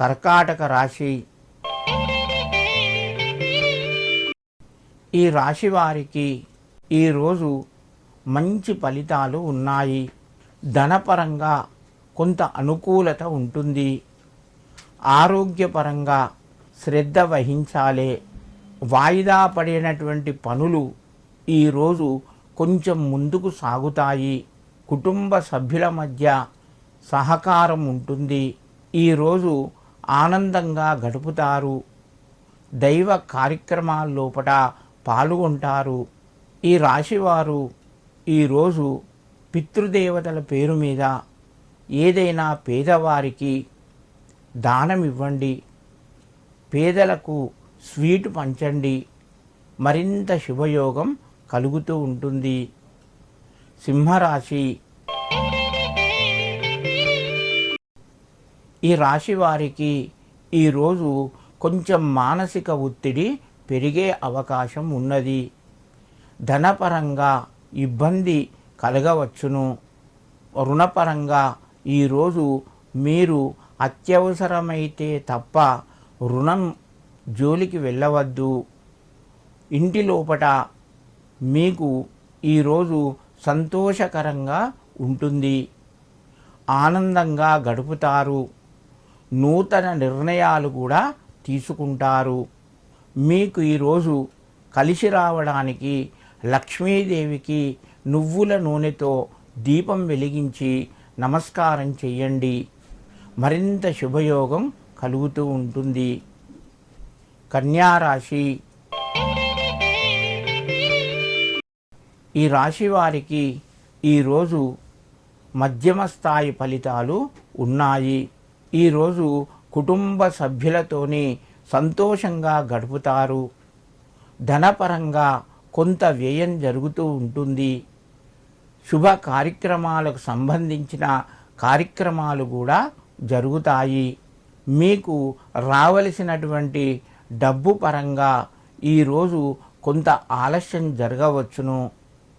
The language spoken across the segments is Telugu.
కర్కాటక రాశి. ఈ రాశి వారికి ఈరోజు మంచి ఫలితాలు ఉన్నాయి. ధనపరంగా కొంత అనుకూలత ఉంటుంది. ఆరోగ్యపరంగా శ్రద్ధ వహించాలి. వాయిదా పడినటువంటి పనులు ఈరోజు కొంచెం ముందుకు సాగుతాయి. కుటుంబ సభ్యుల మధ్య సహకారం ఉంటుంది. ఈరోజు ఆనందంగా గడుపుతారు. దైవ కార్యక్రమాల్లోపట పాల్గొంటారు. ఈ రాశివారు ఈరోజు పితృదేవతల పేరు మీద ఏదైనా పేదవారికి దానం ఇవ్వండి. పేదలకు స్వీట్ పంచండి. మరింత శుభయోగం కలుగుతూ ఉంటుంది. సింహరాశి ఈ రాశి వారికి ఈరోజు కొంచెం మానసిక ఒత్తిడి పెరిగే అవకాశం ఉన్నది. ధనపరంగా ఇబ్బంది కలగవచ్చును. రుణపరంగా ఈరోజు మీరు అత్యవసరమైతే తప్ప రుణం జోలికి వెళ్ళవద్దు. ఇంటి లోపట మీకు ఈరోజు సంతోషకరంగా ఉంటుంది. ఆనందంగా గడుపుతారు. నూతన నిర్ణయాలు కూడా తీసుకుంటారు. మీకు ఈరోజు కలిసి రావడానికి లక్ష్మీదేవికి నువ్వుల నూనెతో దీపం వెలిగించి నమస్కారం చెయ్యండి. మరింత శుభయోగం కలుగుతూ ఉంటుంది. కన్యారాశి. ఈ రాశి వారికి ఈరోజు మధ్యమ స్థాయి ఫలితాలు ఉన్నాయి. ఈరోజు కుటుంబ సభ్యులతోని సంతోషంగా గడుపుతారు. ధనపరంగా కొంత వ్యయం జరుగుతూ ఉంటుంది. శుభ కార్యక్రమాలకు సంబంధించిన కార్యక్రమాలు కూడా జరుగుతాయి. మీకు రావలసినటువంటి డబ్బు పరంగా ఈరోజు కొంత ఆలస్యం జరగవచ్చును.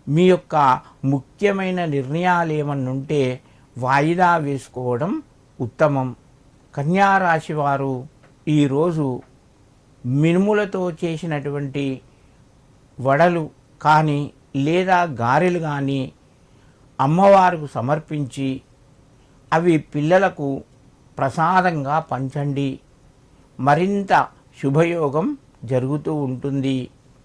మీ యొక్క ముఖ్యమైన నిర్ణయాలు ఏమన్నా ఉంటే వాయిదా వేసుకోవడం ఉత్తమం. కన్యారాశి వారు ఈరోజు మినుములతో చేసినటువంటి వడలు కానీ లేదా గారెలు కానీ అమ్మవారికి సమర్పించి అవి పిల్లలకు ప్రసాదంగా పంచండి. మరింత శుభయోగం జరుగుతూ ఉంటుంది.